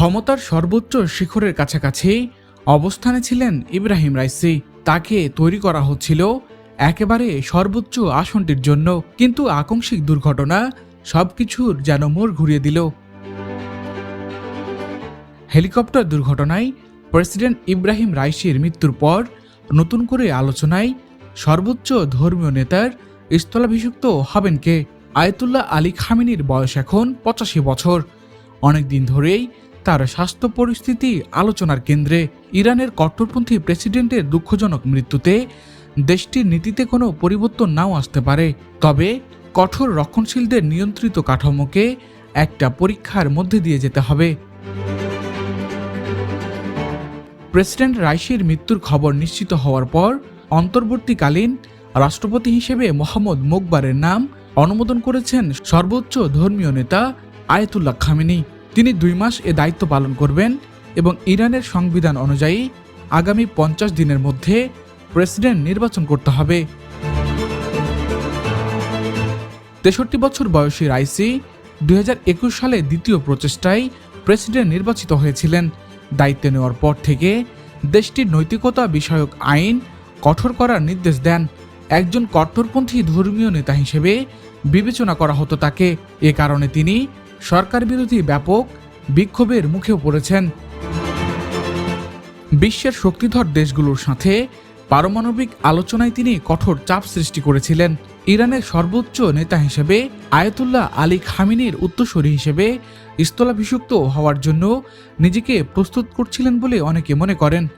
ক্ষমতার সর্বোচ্চ শিখরের কাছাকাছি অবস্থানে ছিলেন ইব্রাহিম রাইসি। তাকে তৈরি করা হচ্ছিল একেবারে সর্বোচ্চ আসনটির জন্য। কিন্তু আকস্মিক দুর্ঘটনা সবকিছুর যেন মোড় ঘুরিয়ে দিল। হেলিকপ্টার দুর্ঘটনায় প্রেসিডেন্ট ইব্রাহিম রাইসির মৃত্যুর পর নতুন করে আলোচনায় সর্বোচ্চ ধর্মীয় নেতার স্থলাভিষিক্ত হবেন কে? আয়তুল্লাহ আলী খামিনির বয়স এখন পঁচাশি বছর। অনেকদিন ধরেই তার স্বাস্থ্য পরিস্থিতি আলোচনার কেন্দ্রে ইরানের কট্টরপন্থী প্রেসিডেন্টের দুঃখজনক মৃত্যুতে দেশটির নীতিতে কোনো পরিবর্তন নাও আসতে পারে। তবে কঠোর রক্ষণশীলদের নিয়ন্ত্রিত কাঠামোকে একটা পরীক্ষার মধ্যে দিয়ে যেতে হবে। প্রেসিডেন্ট রাইসির মৃত্যুর খবর নিশ্চিত হওয়ার পর অন্তর্বর্তীকালীন রাষ্ট্রপতি হিসেবে মোহাম্মদ মোকবারের নাম অনুমোদন করেছেন সর্বোচ্চ ধর্মীয় নেতা আয়াতুল্লাহ খামেনি। তিনি দুই মাস এ দায়িত্ব পালন করবেন এবং ইরানের সংবিধান অনুযায়ী আগামী পঞ্চাশ দিনের মধ্যে প্রেসিডেন্ট নির্বাচন করতে হবে। তেষট্টি বছর বয়সী রাইসি দুই সালে দ্বিতীয় প্রচেষ্টায় প্রেসিডেন্ট নির্বাচিত হয়েছিলেন। দায়িত্ব নেওয়ার পর থেকে দেশটির নৈতিকতা বিষয়ক আইন কঠোর করার নির্দেশ দেন। একজন কট্টরপন্থী ধর্মীয় নেতা হিসেবে বিবেচনা করা হতো তাকে। এ কারণে তিনি সরকার বিরোধী ব্যাপক বিক্ষোভের মুখেও পড়েছেন। বিশ্বের শক্তিধর দেশগুলোর সাথে পারমাণবিক আলোচনায় তিনি কঠোর চাপ সৃষ্টি করেছিলেন। ইরানের সর্বোচ্চ নেতা হিসেবে আয়তুল্লাহ আলী খামিনির উত্তরসূরি হিসেবে স্থলাভিষিক্ত হওয়ার জন্য নিজেকে প্রস্তুত করছিলেন বলে অনেকে মনে করেন।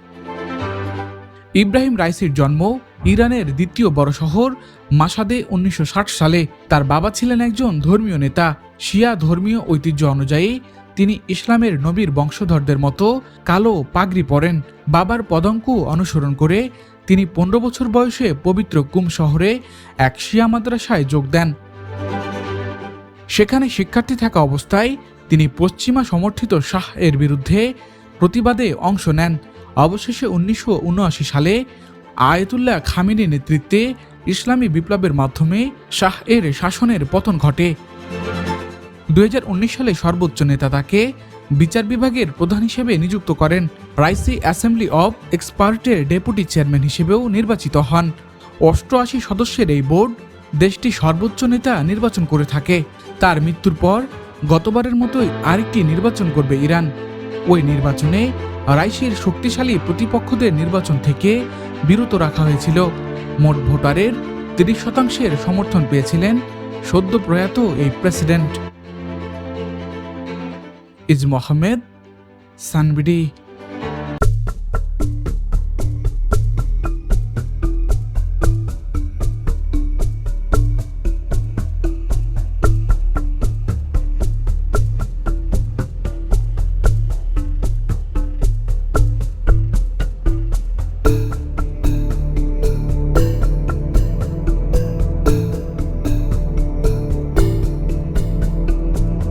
ইব্রাহিম রাইসির জন্ম ইরানের দ্বিতীয় বড় শহর মাসাদে উনিশশো ষাট সালে তার বাবা ছিলেন একজন ধর্মীয় নেতা। শিয়া ধর্মীয় ঐতিহ্য অনুযায়ী তিনি ইসলামের নবীর বংশধরদের মতো কালো পাগড়ি পরেন। বাবার পদঙ্ক অনুসরণ করে তিনি পনেরো বছর বয়সে পবিত্র কুম শহরে এক শিয়া মাদ্রাসায় যোগ দেন। সেখানে শিক্ষার্থী থাকা অবস্থায় তিনি পশ্চিমা সমর্থিত শাহ এর বিরুদ্ধে প্রতিবাদে অংশ নেন। অবশেষে উনিশশো উনআশি সালে আয়তুল্লাহ খামিনের নেতৃত্বে ইসলামী বিপ্লবের মাধ্যমে শাহ এর শাসনের পতন ঘটে। দুই হাজার উনিশ সালে সর্বোচ্চ নেতা তাকে বিচার বিভাগের প্রধান হিসেবে নিযুক্ত করেন। রাইসি অ্যাসেম্বলি অব এক্সপার্টের ডেপুটি চেয়ারম্যান হিসেবেও নির্বাচিত হন। অষ্টআশি সদস্যের এই বোর্ড দেশটি সর্বোচ্চ নেতা নির্বাচন করে থাকে। তার মৃত্যুর পর গতবারের মতোই আরেকটি নির্বাচন করবে ইরান। ওই নির্বাচনে রাইসির শক্তিশালী প্রতিপক্ষদের নির্বাচন থেকে বিরত রাখা হয়েছিল। মোট ভোটারের তিরিশ শতাংশের সমর্থন পেয়েছিলেন সদ্য প্রয়াত এই প্রেসিডেন্ট। ইজ মোহাম্মেদ সানবিডি